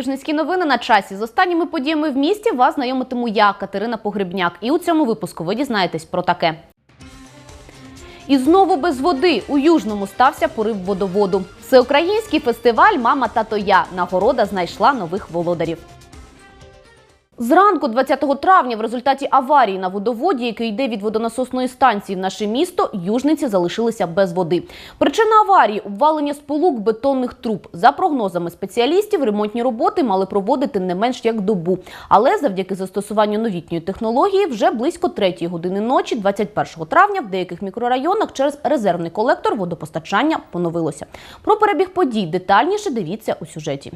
Южницькі новини на часі. З останніми подіями в місті вас знайомитиму я, Катерина Погребняк. І у цьому випуску ви дізнаєтесь про таке. І знову без води у Южному стався порив водоводу. Всеукраїнський фестиваль Мама тато я. Нагорода знайшла нових володарів. Зранку 20 травня в результаті аварії на водоводі, який йде від водонасосної станції в наше місто, южниці залишилися без води. Причина аварії обвалення сполук бетонних труб. За прогнозами спеціалістів, ремонтні роботи мали проводити не менш як добу. Але завдяки застосуванню новітньої технології вже близько 3 години ночі, 21 травня, в деяких мікрорайонах через резервний колектор водопостачання поновилося. Про перебіг подій детальніше дивіться у сюжеті.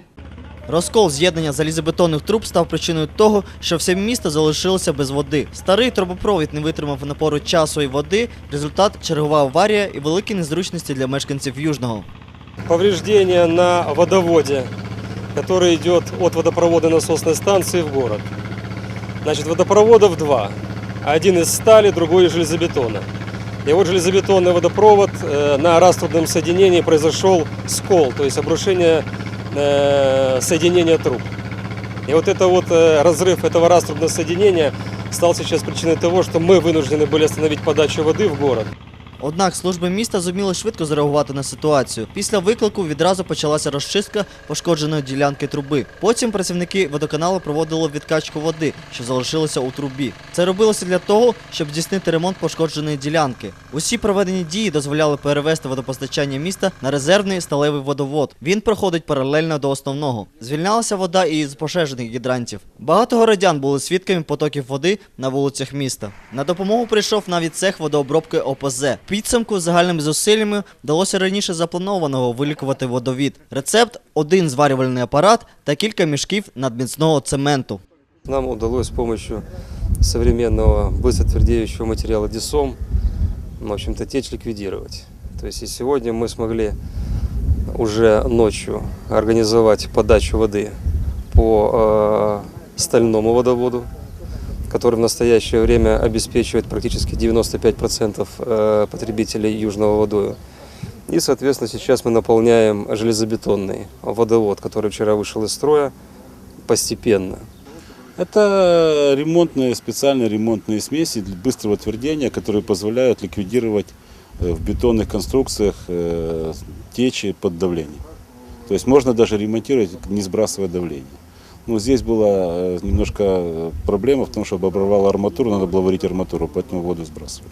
Розкол з'єднання залізобетонних труб став причиною того, що все місто залишилося без води. Старий трубопровід не витримав напору часу і води. Результат чергова аварія і великі незручності для мешканців Южного. повреждение на водоводе, который идет от водопровода насосной станции в город. Значит, водопроводов два. Один из стали, другой из железобетона. И вот железобетонный водопровод э, на раструбном соединении произошел скол, то есть обрушение э, соединения труб. И вот это вот э, разрыв этого раструбного соединения стал сейчас причиной того, что мы вынуждены были остановить подачу воды в город. Однак служби міста зуміли швидко зреагувати на ситуацію. Після виклику відразу почалася розчистка пошкодженої ділянки труби. Потім працівники водоканалу проводили відкачку води, що залишилося у трубі. Це робилося для того, щоб здійснити ремонт пошкодженої ділянки. Усі проведені дії дозволяли перевести водопостачання міста на резервний сталевий водовод. Він проходить паралельно до основного. Звільнялася вода і з пожежних гідрантів. Багато городян були свідками потоків води на вулицях міста. На допомогу прийшов навіть цех водообробки ОПЗ В підсумку загальними зусиллями вдалося раніше запланованого вилікувати водовід. Рецепт один зварювальний апарат та кілька мішків надміцного цементу. Нам удалось с помощью современного быстро твердеющего материала десом, в общем-то, течь ликвидировать. То есть и сегодня мы смогли уже ночью организовать подачу воды по э, стальному водоводу, Который в настоящее время обеспечивает практически 95% э, потребителей южного водою. И, соответственно, сейчас мы наполняем железобетонный водовод, который вчера вышел из строя постепенно. Это ремонтные, специальные ремонтные смеси для быстрого твердения, которые позволяют ликвидировать э, в бетонных конструкциях э, течи под давлением. То есть можно даже ремонтировать, не сбрасывая давление. Ну, здесь была э, немножко э, проблема в том, что оборвала арматуру, надо было варить арматуру, поэтому воду сбрасывали.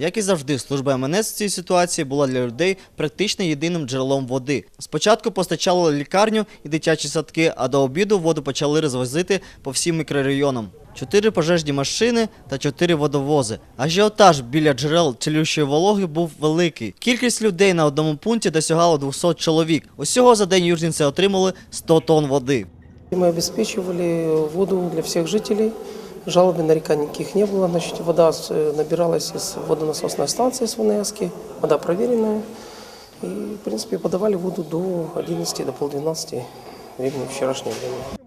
Як і завжди, служба МНС в цій ситуації була для людей практично єдиним джерелом води. Спочатку постачали лікарню і дитячі садки, а до обіду воду почали розвозити по всім мікрорайонам. Чотири пожежні машини та чотири водовози. Ажіотаж біля джерел цілющої вологи був великий. Кількість людей на одному пункті досягала 200 чоловік. Усього за день южниці отримали 100 тонн води. И Мы обеспечивали воду для всех жителей. Жалоб и нареканий никаких не было. Значит, вода э, набиралась из водонасосной станции с ВНСки, вода проверенная. И, в принципе, подавали воду до 11, до полдвенадцати времени вчерашнего времени.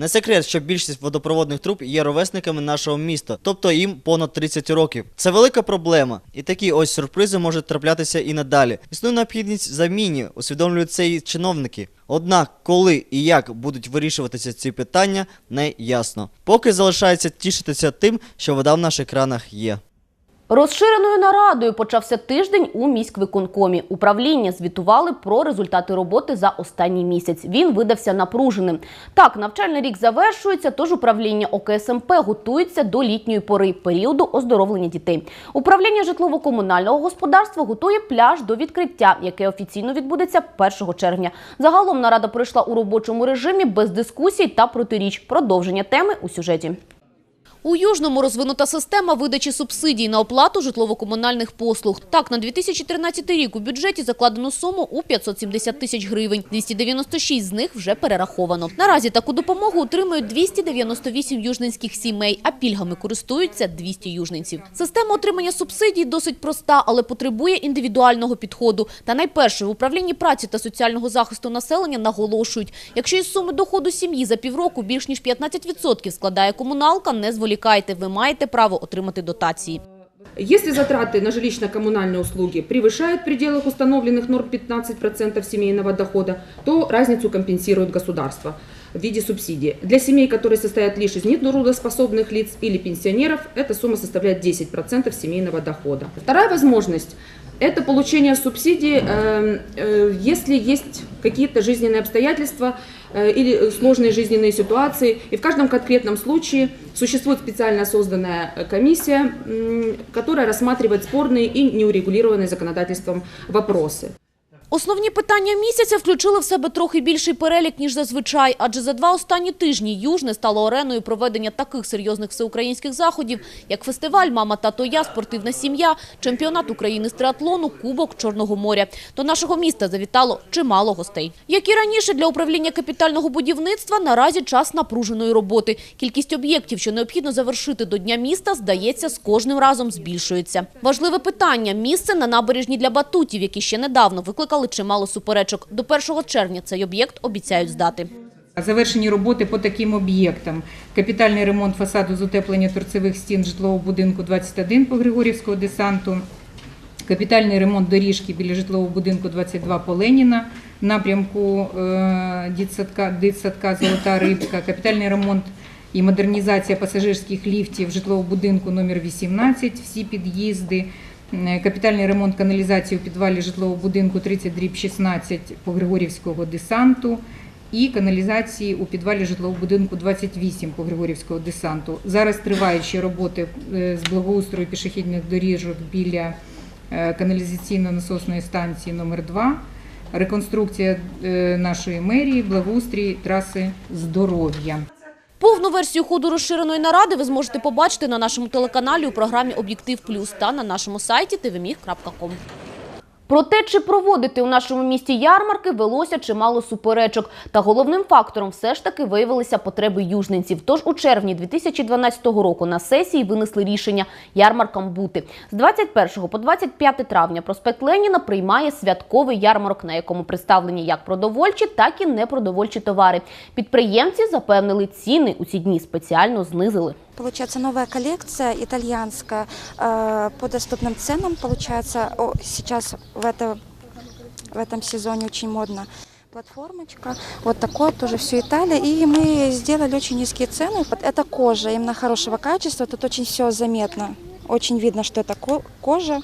Не секрет, що більшість водопроводних труб є ровесниками нашого міста, тобто їм понад 30 років. Це велика проблема, і такі ось сюрпризи можуть траплятися і надалі. Існує необхідність заміні, усвідомлюють це і чиновники. Однак, коли і як будуть вирішуватися ці питання, не ясно. Поки залишається тішитися тим, що вода в наших кранах є. Розширеною нарадою почався тиждень у міськвиконкомі. Управління звітували про результати роботи за останній місяць. Він видався напруженим. Так, навчальний рік завершується, тож управління ОКСМП готується до літньої пори періоду оздоровлення дітей. Управління житлово-комунального господарства готує пляж до відкриття, яке офіційно відбудеться 1 червня. Загалом нарада пройшла у робочому режимі без дискусій та протиріч. Продовження теми у сюжеті. У Южному розвинута система видачі субсидій на оплату житлово-комунальних послуг. Так, на 2013 рік у бюджеті закладено суму у 570 тисяч гривень. 296 з них вже перераховано. Наразі таку допомогу отримують 298 южненських сімей, а пільгами користуються 200 южненців. Система отримання субсидій досить проста, але потребує індивідуального підходу. Та найперше в управлінні праці та соціального захисту населення наголошують, якщо із суми доходу сім'ї за півроку більш ніж 15% складає комуналка, не зволікайте, ви маєте право отримати дотації. Если затраты на жилищно-коммунальные услуги превышают в пределах установленных норм 15% семейного дохода, то разницу компенсирует государство в виде субсидии. Для семей, которые состоят лишь из нетрудоспособных лиц или пенсионеров, эта сумма составляет 10% семейного дохода. Вторая возможность – это получение субсидии, э, э, если есть какие-то жизненные обстоятельства э, или сложные жизненные ситуации. И в каждом конкретном случае существует специально созданная э, комиссия, м, которая рассматривает спорные и неурегулированные законодательством вопросы. Основні питання місяця включили в себе трохи більший перелік, ніж зазвичай, адже за два останні тижні Южне стало ареною проведення таких серйозних всеукраїнських заходів, як фестиваль «Мама, тато, я», спортивна сім'я, чемпіонат України з триатлону, Кубок Чорного моря. До нашого міста завітало чимало гостей. Як і раніше, для управління капітального будівництва наразі час напруженої роботи. Кількість об'єктів, що необхідно завершити до Дня міста, здається, з кожним разом збільшується. Важливе питання – місце на набережні для батутів, які ще недавно викликали чимало суперечок. До 1 червня цей об'єкт обіцяють здати. Завершені роботи по таким об'єктам. Капітальний ремонт фасаду з утеплення торцевих стін житлового будинку 21 по Григорівського десанту, капітальний ремонт доріжки біля житлового будинку 22 по Леніна, напрямку е, дитсадка, дитсадка Золота Рибка, капітальний ремонт і модернізація пасажирських ліфтів житлового будинку номер 18, всі під'їзди, капітальний ремонт каналізації у підвалі житлового будинку 30 дріб 16 по Григорівського десанту і каналізації у підвалі житлового будинку 28 по Григорівського десанту. Зараз тривають ще роботи е, з благоустрою пішохідних доріжок біля е, каналізаційно-насосної станції номер 2 реконструкція е, нашої мерії, благоустрій траси здоров'я. Повну версію ходу розширеної наради ви зможете побачити на нашому телеканалі у програмі «Об'єктив Плюс» та на нашому сайті tvmig.com. Про те, чи проводити у нашому місті ярмарки, велося чимало суперечок. Та головним фактором все ж таки виявилися потреби южненців. Тож у червні 2012 року на сесії винесли рішення ярмаркам бути. З 21 по 25 травня проспект Леніна приймає святковий ярмарок, на якому представлені як продовольчі, так і непродовольчі товари. Підприємці запевнили, ціни у ці дні спеціально знизили. Получается новая коллекция итальянская э, по доступным ценам. Получается о, сейчас в, это, в этом сезоне очень модно платформочка. Вот такое тоже все Италия. И мы сделали очень низкие цены. Вот Это кожа именно хорошего качества. Тут очень все заметно. Очень видно, что это ко- кожа.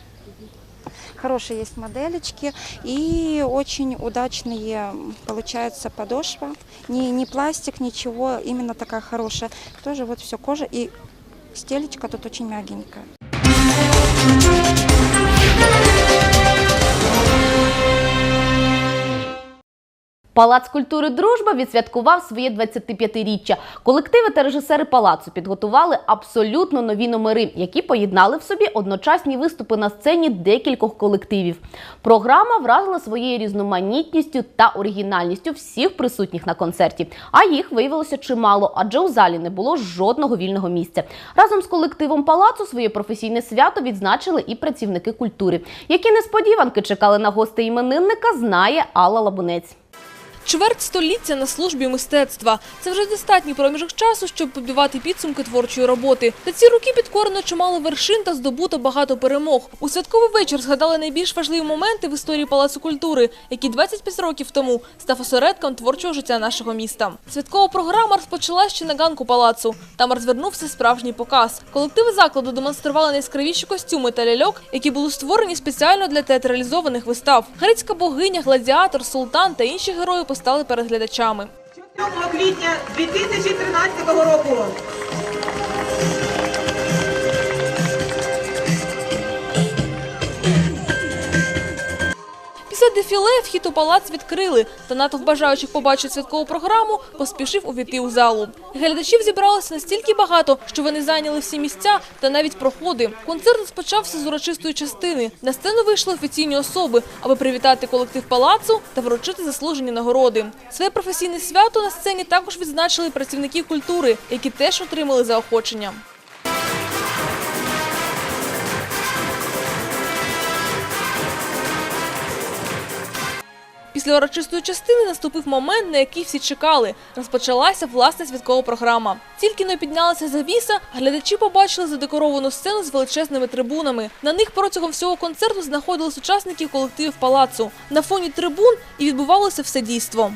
Хорошие есть моделечки и очень удачные получается подошва. Не, не пластик, ничего, именно такая хорошая. Тоже вот все кожа и стелечка тут очень мягенькая. Палац культури Дружба відсвяткував своє 25-річчя. Колективи та режисери палацу підготували абсолютно нові номери, які поєднали в собі одночасні виступи на сцені декількох колективів. Програма вразила своєю різноманітністю та оригінальністю всіх присутніх на концерті. А їх виявилося чимало, адже у залі не було жодного вільного місця. Разом з колективом палацу своє професійне свято відзначили і працівники культури. Які несподіванки чекали на гостей іменинника, знає Алла Лабунець. Чверть століття на службі мистецтва. Це вже достатній проміжок часу, щоб побивати підсумки творчої роботи. Та ці роки підкорено чимало вершин та здобуто багато перемог. У святковий вечір згадали найбільш важливі моменти в історії Палацу культури, який 25 років тому став осередком творчого життя нашого міста. Святкова програма розпочалась ще на ганку палацу. Там розвернувся справжній показ. Колективи закладу демонстрували найяскравіші костюми та ляльок, які були створені спеціально для театралізованих вистав. Грецька богиня, гладіатор, султан та інші герої постали перед глядачами. 7 квітня 2013 року. Після дефіле вхід у палац відкрили, та натовп бажаючих побачити святкову програму поспішив увійти у залу. Глядачів зібралося настільки багато, що вони зайняли всі місця та навіть проходи. Концерт розпочався з урочистої частини. На сцену вийшли офіційні особи, аби привітати колектив палацу та вручити заслужені нагороди. Своє професійне свято на сцені також відзначили працівники культури, які теж отримали заохочення. Після урочистої частини наступив момент, на який всі чекали. Розпочалася власна святкова програма. Тільки не піднялася завіса, глядачі побачили задекоровану сцену з величезними трибунами. На них протягом всього концерту знаходились учасники колективів палацу. На фоні трибун і відбувалося все дійство.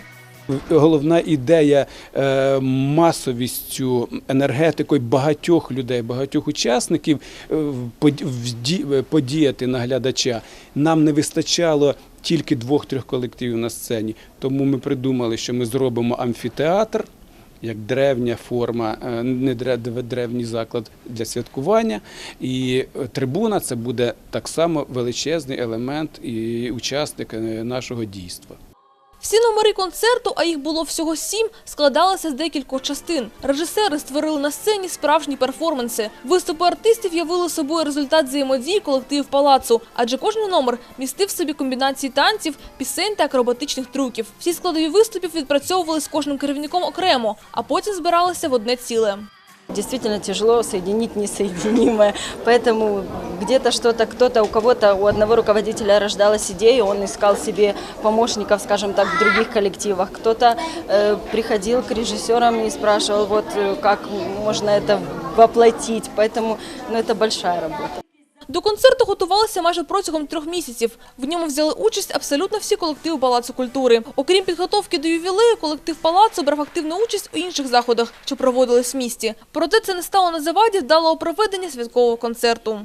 Головна ідея е, масовістю, енергетикою багатьох людей, багатьох учасників е, под- подіяти на глядача. Нам не вистачало тільки двох-трьох колективів на сцені. Тому ми придумали, що ми зробимо амфітеатр. Як древня форма, е, не древній заклад для святкування, і е, трибуна це буде так само величезний елемент і учасник е, нашого дійства. Всі номери концерту, а їх було всього сім, складалися з декількох частин. Режисери створили на сцені справжні перформанси. Виступи артистів явили собою результат взаємодії колективів палацу, адже кожен номер містив в собі комбінації танців, пісень та акробатичних трюків. Всі складові виступів відпрацьовували з кожним керівником окремо, а потім збиралися в одне ціле. Действительно тяжело соединить несоединимое. Поэтому где-то что-то, кто-то, у кого-то, у одного руководителя рождалась идея, он искал себе помощников, скажем так, в других коллективах. Кто-то э, приходил к режиссерам и спрашивал, вот э, как можно это воплотить. Поэтому ну, это большая работа. До концерту готувалися майже протягом трьох місяців. В ньому взяли участь абсолютно всі колективи Палацу культури. Окрім підготовки до ювілею, колектив Палацу брав активну участь у інших заходах, що проводились в місті. Проте це не стало на заваді вдалого проведення святкового концерту.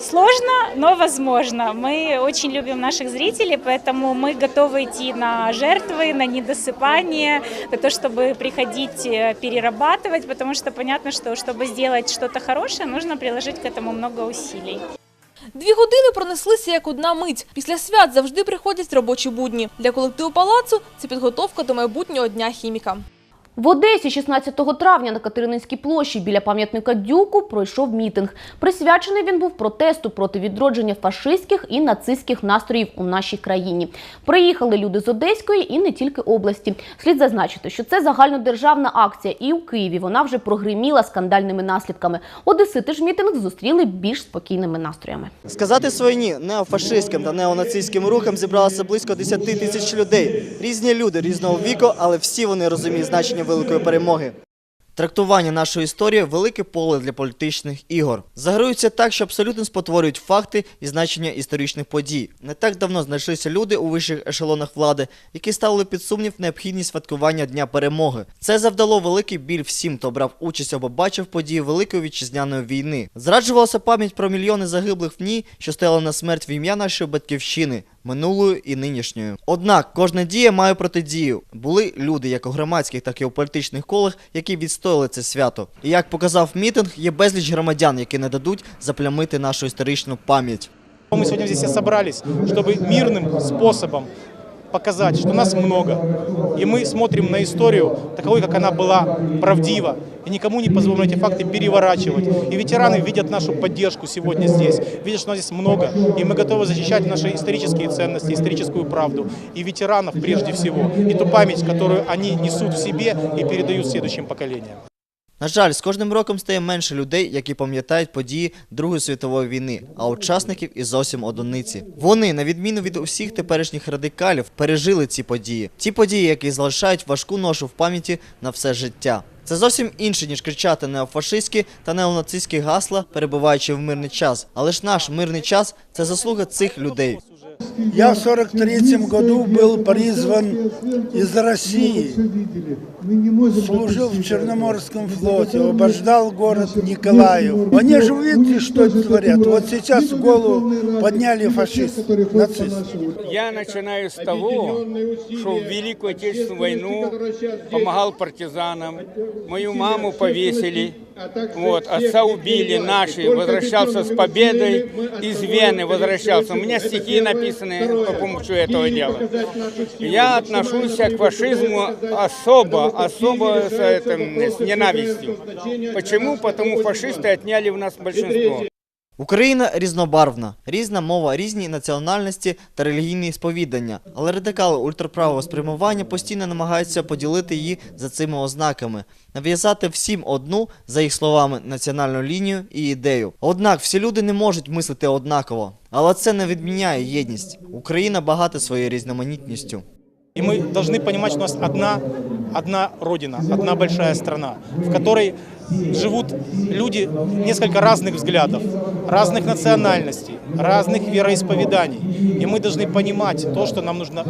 Сложно, но возможно. Мы очень любим наших зрителей, поэтому мы готовы идти на жертвы, на недосыпание, на то, чтобы приходить э, перерабатывать, потому что понятно, что чтобы сделать что-то хорошее, нужно приложить к этому много усилий. Дві години пронеслися як одна мить. Після свят завжди приходять робочі будні. Для колективу Палацу це підготовка до майбутнього дня хіміка. В Одесі 16 травня на Катерининській площі біля пам'ятника Дюку пройшов мітинг. Присвячений він був протесту проти відродження фашистських і нацистських настроїв у нашій країні. Приїхали люди з Одеської і не тільки області. Слід зазначити, що це загальнодержавна акція, і у Києві вона вже прогриміла скандальними наслідками. Одесити ж мітинг зустріли більш спокійними настроями. Сказати своє ні неофашистським та неонацистським рухам зібралося близько 10 тисяч людей. Різні люди різного віку, але всі вони розуміють значення великої перемоги. Трактування нашої історії велике поле для політичних ігор. Заграються так, що абсолютно спотворюють факти і значення історичних подій. Не так давно знайшлися люди у вищих ешелонах влади, які ставили під сумнів необхідність святкування Дня перемоги. Це завдало великий біль всім, хто брав участь або бачив події Великої вітчизняної війни. Зраджувалася пам'ять про мільйони загиблих в ній, що стояли на смерть в ім'я нашої батьківщини Минулою і нинішньою. Однак кожна дія має протидію. Були люди, як у громадських, так і у політичних колах, які відстояли це свято. І як показав мітинг, є безліч громадян, які не дадуть заплямити нашу історичну пам'ять. Мы сегодня здесь все собрались, чтобы мирным способом показать, что нас много. И мы смотрим на историю таковой, как она была, правдива. И никому не позволим эти факты переворачивать. И ветераны видят нашу поддержку сегодня здесь, видят, что нас здесь много. И мы готовы защищать наши исторические ценности, историческую правду. И ветеранов прежде всего. И ту память, которую они несут в себе и передают следующим поколениям. На жаль, з кожним роком стає менше людей, які пам'ятають події Другої світової війни, а учасників і зовсім одиниці. Вони, на відміну від усіх теперішніх радикалів, пережили ці події. Ті події, які залишають важку ношу в пам'яті на все життя. Це зовсім інше, ніж кричати неофашистські та неонацистські гасла, перебуваючи в мирний час. Але ж наш мирний час це заслуга цих людей. Я в 43 году был призван из России, служил в Черноморском флоте, обождал город Николаев. Они же видите, что творят. Вот сейчас голову подняли фашисты, нацисты. Я начинаю с того, что в Великую Отечественную войну помогал партизанам. Мою маму повесили. Вот, отца убили наши, возвращался с победой из Вены, возвращался. У меня стихи написаны по помощью этого дела. Я отношусь к фашизму особо, особо с, этим, с ненавистью. Почему? Потому фашисты отняли у нас большинство. Україна різнобарвна, різна мова, різні національності та релігійні сповідання. Але радикали ультраправого спрямування постійно намагаються поділити її за цими ознаками, нав'язати всім одну, за їх словами, національну лінію і ідею. Однак всі люди не можуть мислити однаково. Але це не відміняє єдність. Україна багата своєю різноманітністю. И мы должны понимать, что у нас одна, одна родина, одна большая страна, в которой живут люди несколько разных взглядов, разных национальностей, разных вероисповеданий. И мы должны понимать то, что нам нужно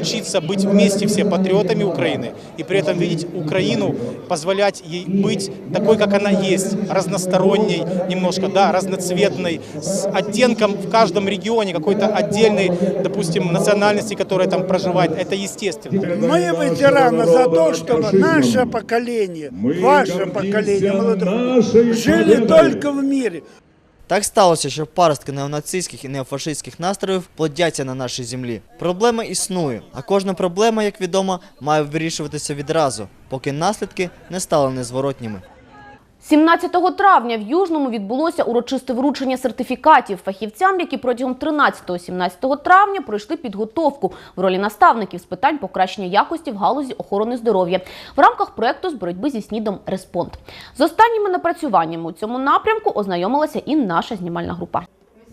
учиться быть вместе все патриотами Украины и при этом видеть Украину, позволять ей быть такой, как она есть, разносторонней немножко, да, разноцветной, с оттенком в каждом регионе какой-то отдельной, допустим, национальности, которая там проживает. Это естественно. Мы ветераны за то, чтобы наше поколение, ваше поколение молодых, жили только в мире. Так сталося, що паростки неонацистських і неофашистських настроїв плодяться на нашій землі. Проблема існує, а кожна проблема, як відомо, має вирішуватися відразу, поки наслідки не стали незворотніми. 17 травня в Южному відбулося урочисте вручення сертифікатів фахівцям, які протягом 13-17 травня пройшли підготовку в ролі наставників з питань покращення якості в галузі охорони здоров'я в рамках проекту з боротьби зі снідом Респонд. З останніми напрацюваннями у цьому напрямку ознайомилася і наша знімальна група.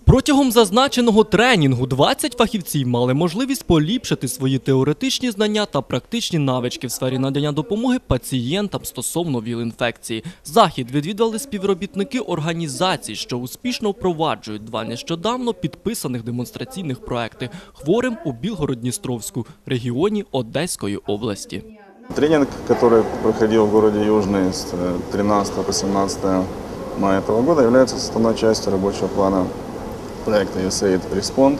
Протягом зазначеного тренінгу 20 фахівців мали можливість поліпшити свої теоретичні знання та практичні навички в сфері надання допомоги пацієнтам стосовно ВІЛ-інфекції. Захід відвідали співробітники організацій, що успішно впроваджують два нещодавно підписаних демонстраційних проекти хворим у Білгород-Дністровську регіоні Одеської області. Тренинг, который проходил в городе Южный с э, 13 по 17 мая этого года, является составной частью рабочего плана Проекта USAID Respond.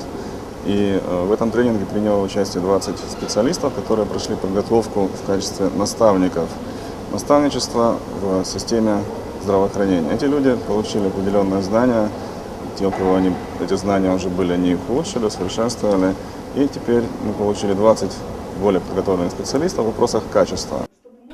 И э, в этом тренинге приняло участие 20 специалистов, которые прошли подготовку в качестве наставников. Наставничество в системе здравоохранения. Эти люди получили определенные знания, те, у кого они, эти знания уже были, они их улучшили, усовершенствовали. И теперь мы получили 20 более подготовленных специалистов в вопросах качества.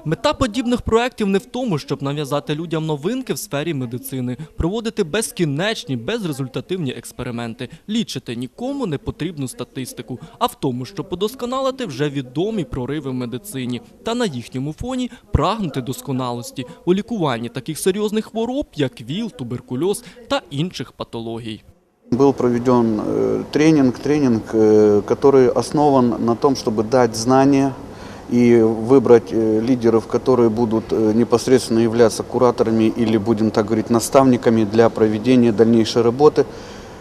Мета подібних проєктів не в тому, щоб нав'язати людям новинки в сфері медицини, проводити безкінечні, безрезультативні експерименти, лічити нікому не потрібну статистику, а в тому, щоб подосконалити вже відомі прориви в медицині та на їхньому фоні прагнути досконалості у лікуванні таких серйозних хвороб, як ВІЛ, туберкульоз та інших патологій. Был проведен э, тренинг, тренинг, э, который основан на том, чтобы дать знания и выбрать э, лидеров, которые будут э, непосредственно являться кураторами или, будем так говорить, наставниками для проведения дальнейшей работы.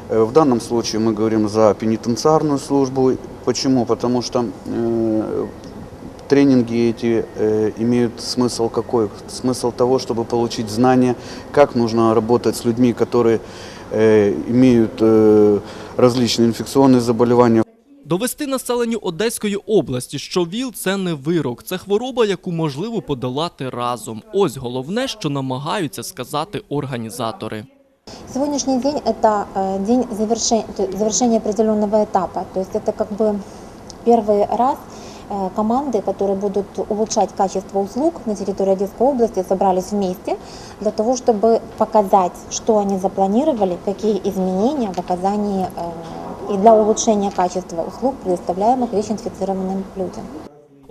Э, В данном случае мы говорим за пенитенциарную службу. Почему? Потому что э, тренинги эти э, имеют смысл какой? Смысл того, чтобы получить знания, как нужно работать с людьми, которые э, имеют э, различные инфекционные заболевания. Довести населенню Одеської області, що ВІЛ – це не вирок, це хвороба, яку можливо подолати разом. Ось головне, що намагаються сказати організатори. Сегодняшний день это э, день завершения, завершения определенного этапа. То есть это как бы первый раз э, команды, которые будут улучшать качество услуг на территории Одесской области, собрались вместе для того, чтобы показать, что они запланировали, какие изменения в оказании э, и для улучшения качества услуг, предоставляемых ВИЧ-инфицированным людям.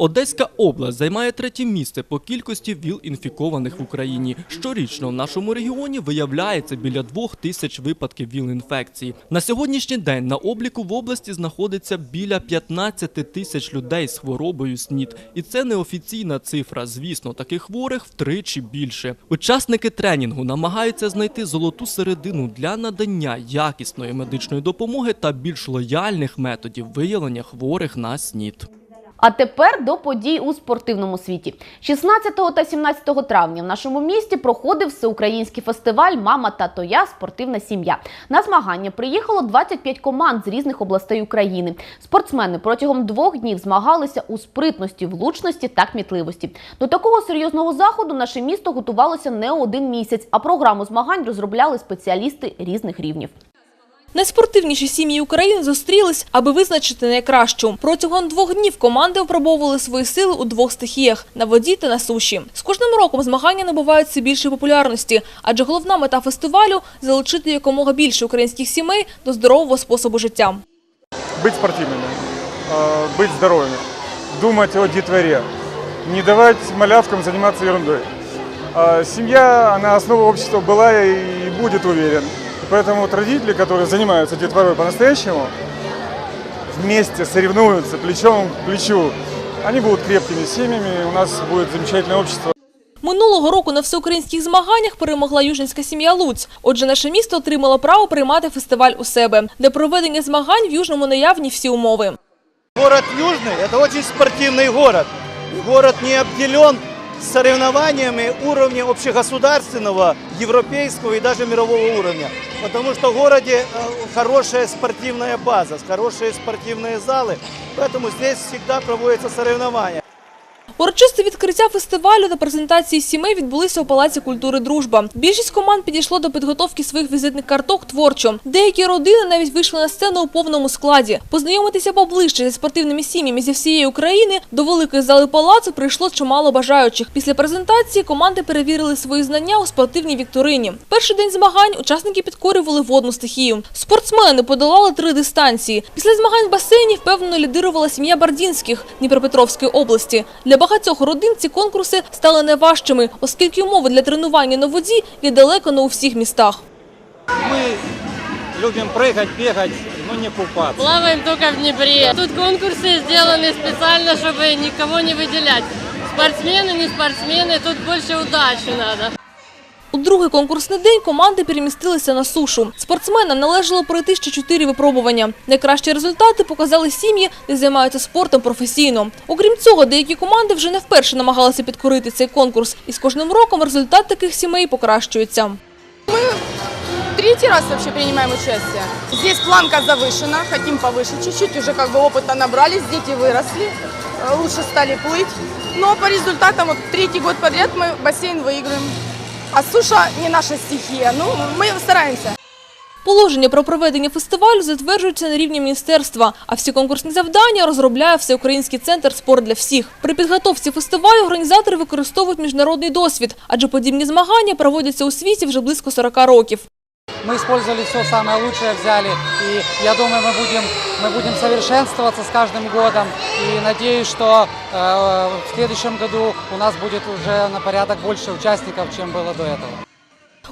Одеська область займає третє місце по кількості ВІЛ-інфікованих в Україні. Щорічно в нашому регіоні виявляється біля двох тисяч випадків ВІЛ-інфекції. На сьогоднішній день на обліку в області знаходиться біля 15 тисяч людей з хворобою СНІД. І це неофіційна цифра. Звісно, таких хворих втричі більше. Учасники тренінгу намагаються знайти золоту середину для надання якісної медичної допомоги та більш лояльних методів виявлення хворих на СНІД. А тепер до подій у спортивному світі. 16 та 17 травня в нашому місті проходив всеукраїнський фестиваль Мама тато я спортивна сім'я. На змагання приїхало 25 команд з різних областей України. Спортсмени протягом двох днів змагалися у спритності, влучності та кмітливості. До такого серйозного заходу наше місто готувалося не один місяць, а програму змагань розробляли спеціалісти різних рівнів. Найспортивніші сім'ї України зустрілись, аби визначити найкращу. Протягом двох днів команди випробовували свої сили у двох стихіях – на воді та на суші. З кожним роком змагання набувають все більшої популярності, адже головна мета фестивалю – залучити якомога більше українських сімей до здорового способу життя. быть спортивными, э, быть здоровыми, думать о детворе, не давать малявкам заниматься ерундой. А Семья, она основа общества была и будет, уверен. Поэтому вот родители, которые занимаются детворой по-настоящему, вместе соревнуются плечом к плечу они будут крепкими семьями, у нас будет замечательное общество. Минулого року на всеукраїнських змаганнях перемогла южненська сім'я Луць. Отже, наше місто отримало право приймати фестиваль у себе. Для проведення змагань в Южному наявні всі умови. Город Южный – это очень спортивный город. И город не обделен соревнованиями уровня общегосударственного, европейского и даже мирового уровня. Потому что в городе э, хорошая спортивная база, хорошие спортивные залы, поэтому здесь всегда проводятся соревнования. Урочисте відкриття фестивалю та презентації сімей відбулися у Палаці культури Дружба. Більшість команд підійшло до підготовки своїх візитних карток творчо. Деякі родини навіть вийшли на сцену у повному складі. Познайомитися поближче зі спортивними сім'ями зі всієї України до великої зали палацу прийшло чимало бажаючих. Після презентації команди перевірили свої знання у спортивній вікторині. Перший день змагань учасники підкорювали водну стихію. Спортсмени подолали три дистанції. Після змагань в басейні впевнено лідирувала сім'я Бардінських Дніпропетровської області. Для багатьох родин ці конкурси стали найважчими, оскільки умови для тренування на воді є далеко не у всіх містах. Мы любим прыгать, бегать, но не купаться. Плаваем только в Днепре. Тут конкурсы сделаны специально, чтобы никого не выделять. Спортсмены, не спортсмены, тут больше удачи надо. У другий конкурсний день команди перемістилися на сушу. Спортсменам належало пройти ще чотири випробування. Найкращі результати показали сім'ї, де займаються спортом професійно. Окрім цього, деякі команди вже не вперше намагалися підкорити цей конкурс. І з кожним роком результат таких сімей покращується. Третий раз вообще принимаем участие. Здесь планка завышена, хотим повыше чуть-чуть, уже как бы опыта набрались, дети выросли, э, лучше стали плыть. Но по результатам вот третий год подряд мы бассейн выигрываем. А суша не наша стихия, ну мы стараемся. Положення про проведення фестивалю затверджуються на рівні міністерства, а всі конкурсні завдання розробляє Всеукраїнський центр «Спорт для всіх». При підготовці фестивалю організатори використовують міжнародний досвід, адже подібні змагання проводяться у світі вже близько 40 років. Мы использовали все самое лучшее, взяли, и я думаю, мы будем, мы будем совершенствоваться с каждым годом, и надеюсь, что э, в следующем году у нас будет уже на порядок больше участников, чем было до этого.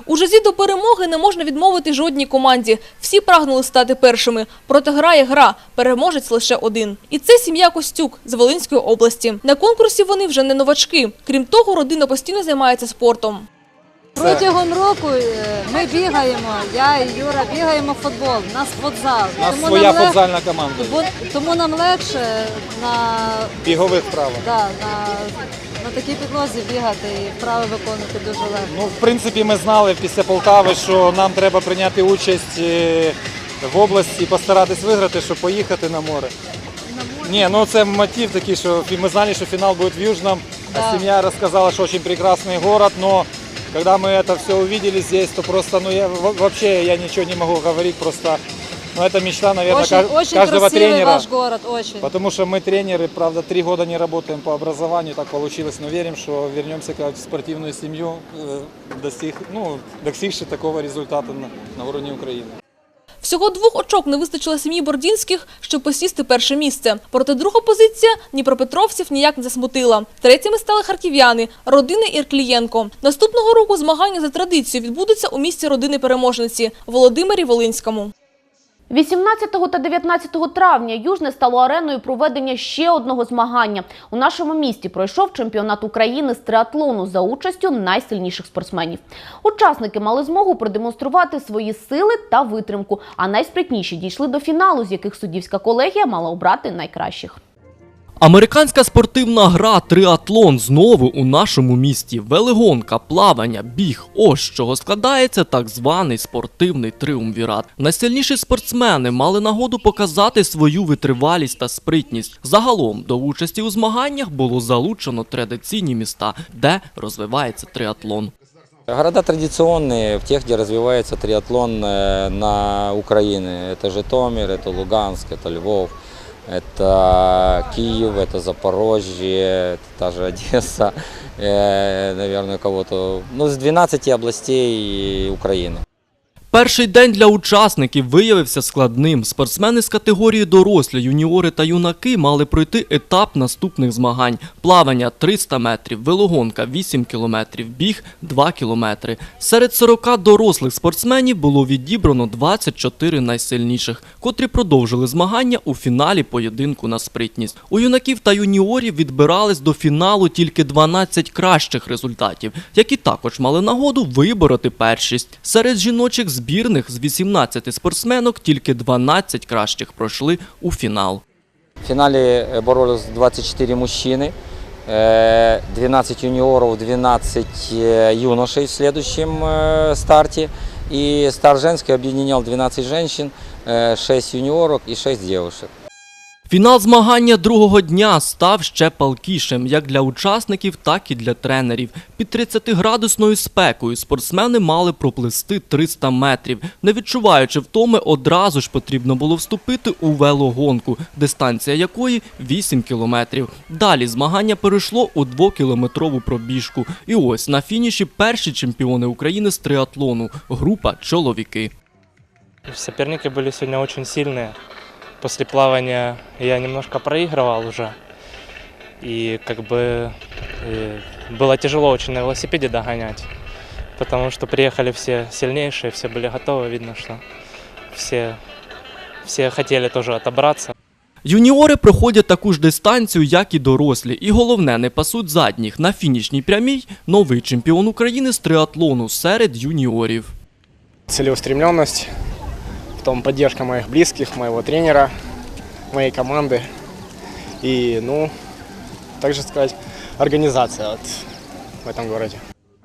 У жазі до перемоги не можна відмовити жодній команді. Всі прагнули стати першими. Проте грає гра, переможець лише один. І це сім'я Костюк з Волинської області. На конкурсі вони вже не новачки. Крім того, родина постійно займається спортом. Протягом року е, ми бігаємо, я і Юра бігаємо в футбол, у нас футзал. У нас Тому своя нам лег- футзальна команда. Бо- Тому нам легше на, Бігових вправах. да, на, на такій підлозі бігати і вправи виконувати дуже легко. Ну, в принципі, ми знали після Полтави, що нам треба прийняти участь е, в області і постаратись виграти, щоб поїхати на море. Ні, ну це мотив такий, що ми знали, що фінал буде в Южном, Да. а семья рассказала, что очень прекрасный город, но когда мы это все увидели здесь, то просто, ну я в- вообще я ничего не могу говорить, просто, ну это мечта, наверное, Очень, очень каждого красивый тренера. ваш город, очень. Потому что мы тренеры, правда, три года не работаем по образованию, так получилось, но верим, что вернемся как в спортивную семью, э, достиг, ну, достигши такого результата на, на уровне Украины. Всього двох очок не вистачило сім'ї Бордінських, щоб посісти перше місце. Проте друга позиція Дніпропетровців ніяк не засмутила. Третіми стали харків'яни, родини Ірклієнко. Наступного року змагання за традицією відбудуться у місті родини переможниці Володимирі Волинському. 18 та 19 травня Южне стало ареною проведення ще одного змагання. У нашому місті пройшов чемпіонат України з триатлону за участю найсильніших спортсменів. Учасники мали змогу продемонструвати свої сили та витримку, а найспритніші дійшли до фіналу, з яких суддівська колегія мала обрати найкращих. Американська спортивна гра триатлон знову у нашому місті. Велигонка, плавання, біг. Ось з чого складається так званий спортивний триумвірат. Найсильніші спортсмени мали нагоду показати свою витривалість та спритність. Загалом до участі у змаганнях було залучено традиційні міста, де розвивається триатлон. Города традиционные, в тех, где развивается триатлон э, на Украине. Это Житомир, это Луганск, это Львов, это Киев, это Запорожье, это та же Одесса, э, наверное, кого-то. Ну, с 12 областей Украины. Перший день для учасників виявився складним. Спортсмени з категорії дорослі, юніори та юнаки мали пройти етап наступних змагань: плавання 300 метрів, велогонка 8 кілометрів, біг 2 кілометри. Серед 40 дорослих спортсменів було відібрано 24 найсильніших, котрі продовжили змагання у фіналі поєдинку на спритність. У юнаків та юніорів відбирались до фіналу тільки 12 кращих результатів, які також мали нагоду вибороти першість. Серед жіночих збірних з 18 спортсменок тільки 12 кращих пройшли у фінал. В финале э, боролись 24 мужчины, э, 12 юниоров, 12 э, юношей в следующем э, старте. И старт женский объединял 12 женщин, э, 6 юниорок и 6 девушек. Фінал змагання другого дня став ще палкішим як для учасників, так і для тренерів. Під 30-градусною спекою спортсмени мали проплисти 300 метрів. Не відчуваючи втоми, одразу ж потрібно було вступити у велогонку, дистанція якої 8 кілометрів. Далі змагання перейшло у двокілометрову пробіжку. І ось на фініші перші чемпіони України з триатлону – група чоловіки. Соперники были сегодня очень сильные После плавания я немножко проигрывал уже. И как бы э, было тяжело очень на велосипеде догонять. Потому что приехали все сильнейшие, все были готовы. Видно, что все, все хотели тоже отобраться. Юніори проходять таку ж дистанцію, як і дорослі, і головне, не пасуть задніх. На фінішній прямій новий чемпіон України з триатлону серед юніорів. целеустремленность, потом поддержка моих близких, моего тренера, моей команды и, ну, также сказать, организация вот в этом городе.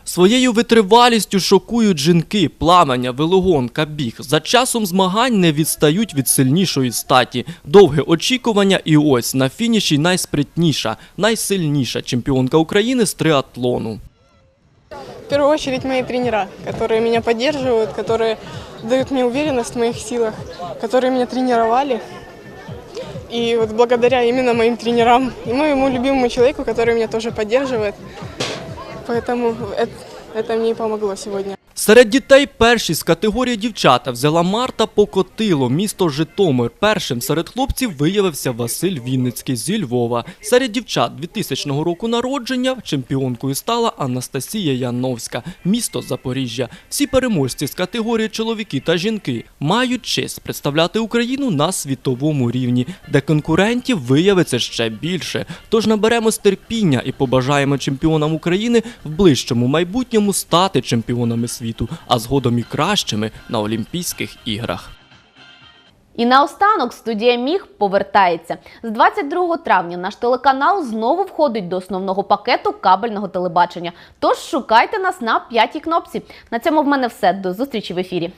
Своєю витривалістю шокують жінки, плавання, велогонка, біг. За часом змагань не відстають від сильнішої статі. Довге очікування і ось на фініші найспритніша, найсильніша чемпіонка України з триатлону. Первую очередь мои тренера, которые меня поддерживают, которые дают мне уверенность в моих силах, которые меня тренировали. И вот благодаря именно моим тренерам и моему любимому человеку, который меня тоже поддерживает, поэтому это, это мне и помогло сегодня. Серед дітей перші з категорії дівчата взяла Марта Покотило, місто Житомир. Першим серед хлопців виявився Василь Вінницький зі Львова. Серед дівчат 2000 року народження чемпіонкою стала Анастасія Яновська, місто Запоріжжя. Всі переможці з категорії чоловіки та жінки мають честь представляти Україну на світовому рівні, де конкурентів виявиться ще більше. Тож наберемось терпіння і побажаємо чемпіонам України в ближчому майбутньому стати чемпіонами світу, а згодом і кращими на Олімпійських іграх. І наостанок студія Міг повертається. З 22 травня наш телеканал знову входить до основного пакету кабельного телебачення. Тож шукайте нас на п'ятій кнопці. На цьому в мене все. До зустрічі в ефірі.